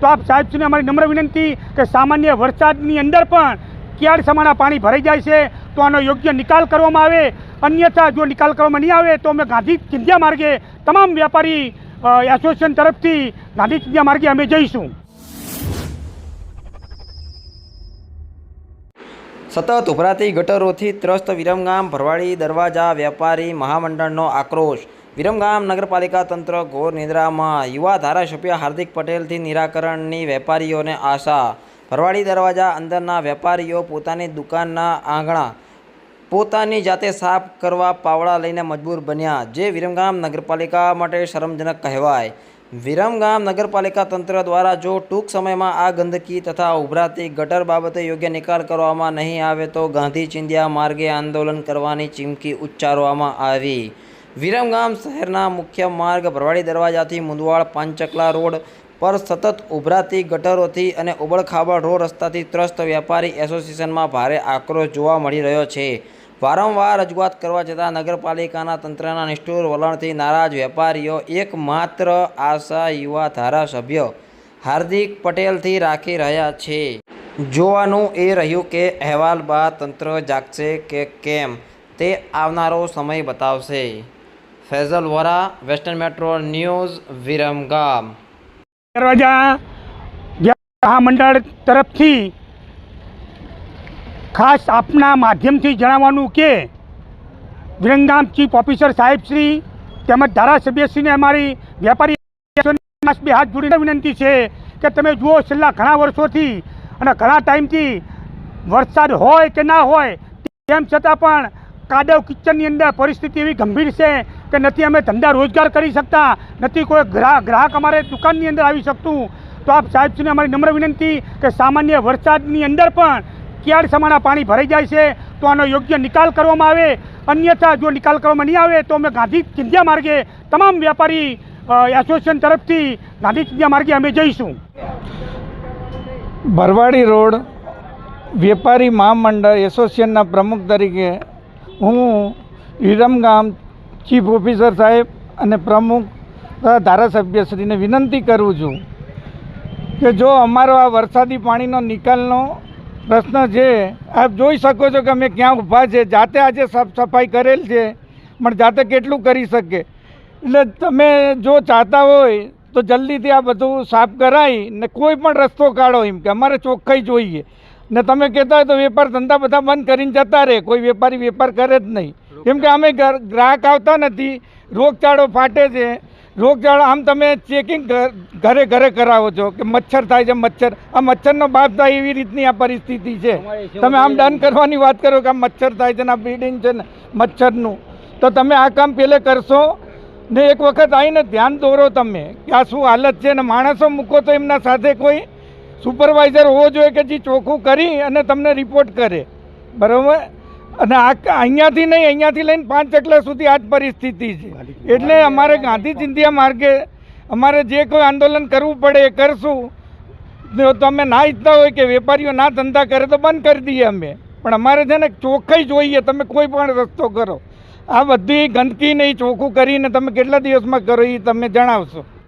તો આપ સાહેબશ્રીને અમારી નમ્ર વિનંતી કે સામાન્ય વરસાદની અંદર પણ ક્યાર સમાના પાણી ભરાઈ જાય છે, તો આનો યોગ્ય નિકાલ કરવામાં આવે. અન્યથા જો નિકાલ કરવામાં નહીં આવે, તો અમે ગાંધી ચિંધ્યા માર્ગે તમામ વેપારી એસોસિએશન તરફથી ગાંધી ચિંધ્યા માર્ગે અમે જઈશું. સતત ઉભરાતી ગટરોથી ત્રસ્ત વિરમગામ ભરવાડી દરવાજા વેપારી મહામંડળનો આક્રોશ વિરમગામ નગરપાલિકા તંત્ર ઘોર નિદ્રામાં યુવા ધારાસભ્ય હાર્દિક પટેલથી નિરાકરણની વેપારીઓને આશા. ભરવાડી દરવાજા અંદરના વેપારીઓ પોતાની દુકાનના આંગણા પોતાની જાતે સાફ કરવા પાવડા લઈને મજબૂર બન્યા, જે વિરમગામ નગરપાલિકા માટે શરમજનક કહેવાય. વિરમગામ નગરપાલિકા તંત્ર દ્વારા જો ટૂંક સમયમાં આ ગંદકી તથા ઉભરાતી ગટર બાબતે યોગ્ય નિકાલ કરવામાં નહીં આવે તો ગાંધી ચિંધ્યા માર્ગે આંદોલન કરવાની ચીમકી ઉચ્ચારવામાં આવી. વિરમગામ શહેરના મુખ્ય માર્ગ ભરવાડી દરવાજાથી મુંદવાડ પાંચકલા રોડ પર સતત ઉભરાતી ગટરોથી અને ઉબડખાબડ રોડ રસ્તાથી ત્રસ્ત વેપારી એસોસિએશનમાં ભારે આક્રોશ જોવા મળી રહ્યો છે. વારંવાર રજૂઆત કરવા છતાં નગરપાલિકાના તંત્રના નિષ્ઠુર વલણથી નારાજ વેપારીઓ એકમાત્ર આશા યુવા ધારાસભ્ય હાર્દિક પટેલથી રાખી રહ્યા છે. જોવાનું એ રહ્યું કે અહેવાલ બાદ તંત્ર જાગશે કે કેમ તે આવનારો સમય બતાવશે. Faizal Vora, western metro news Viramgam દરવાજા મહામંડળ તરફથી ખાસ આપના માધ્યમથી જણાવવાનું કે વિરંગામ ચીફ ઓફિસર સાહેબશ્રી તેમજ ધારાસભ્યશ્રીને અમારી વેપારી બે હાથ જોડીને વિનંતી છે કે તમે જુઓ છેલ્લા ઘણા વર્ષોથી અને ઘણા ટાઈમથી વરસાદ હોય કે ના હોય તેમ છતાં પણ કાદવ કિચનની અંદર પરિસ્થિતિ એવી ગંભીર છે કે નથી અમે ધંધા રોજગાર કરી શકતા, નથી કોઈ ગ્રાહક અમારે દુકાનની અંદર આવી શકતું. તો આપ સાહેબશ્રીને અમારી નમ્ર વિનંતી કે સામાન્ય વરસાદની અંદર પણ ક્યાર સમાના પાણી ભરાઈ જાય છે, તો આનો યોગ્ય નિકાલ કરવામાં આવે. અન્યથા જો નિકાલ કરવામાં નહીં આવે, તો અમે ગાંધી ચિંધ્યા માર્ગે તમામ વેપારી એસોસિએશન તરફથી ગાંધી ચિંધ્યા માર્ગે અમે જઈશું. ભરવાડી રોડ વેપારી મહામંડળ એસોસિએશનના પ્રમુખ તરીકે હું વિરમગામ ચીફ ઓફિસર સાહેબ અને પ્રમુખ ધારાસભ્યશ્રીને વિનંતી કરું છું કે જો અમારો આ વરસાદી પાણીનો નિકાલનો પ્રશ્ન છે, આપ જોઈ શકો છો કે અમે ક્યાં ઊભા છે, જાતે આજે સાફ સફાઈ કરેલ છે, પણ જાતે કેટલું કરી શકે? એટલે તમે જો ચાહતા હોય તો જલ્દીથી આ બધું સાફ કરાવી ને કોઈ પણ રસ્તો કાઢો એમ કે અમારે ચોખ્ખાઈ જોઈએ. ને તમે કહેતા હોય તો વેપાર ધંધા બધા બંધ કરીને જતા રહે કોઈ વેપારી વેપાર કરે જ નહીં. કેમ કે અમે ગ્રાહક આવતા નથી રોગચાળો ફાટે છે. રોગચાળો આમ તમે ચેકિંગ ઘરે ઘરે કરાવો છો કે મચ્છર થાય છે મચ્છર. આ મચ્છરનો બાપ થાય એવી રીતની આ પરિસ્થિતિ છે. તમે આમ ડન કરવાની વાત કરો કે આ મચ્છર થાય છે ને આ બ્લીડિંગ છે ને મચ્છરનું. તો તમે આ કામ પહેલે કરશો ને એક વખત આવીને ધ્યાન દોરો તમે કે આ શું હાલત છે ને માણસો મૂકો તો એમના સાથે કોઈ સુપરવાઇઝર હોવો જોઈએ કે જે ચોખ્ખું કરી અને તમને રિપોર્ટ કરે. બરાબર? અને આ અહીંયાથી નહીં અહીંયાથી લઈને પાંચ ચકલા સુધી આ જ પરિસ્થિતિ છે. એટલે અમારે ગાંધી ચિંધિયા માર્ગે અમારે જે કોઈ આંદોલન કરવું પડે એ કરશું. જો તમે ના ઈચ્છતા હોય કે વેપારીઓ ના ધંધા કરે તો બંધ કરી દઈએ અમે. પણ અમારે છે ને ચોખ્ખાઈ જોઈએ. તમે કોઈ પણ રસ્તો કરો. આ બધી ગંદકીને ચોખ્ખું કરીને તમે કેટલા દિવસમાં કરો એ તમે જણાવશો.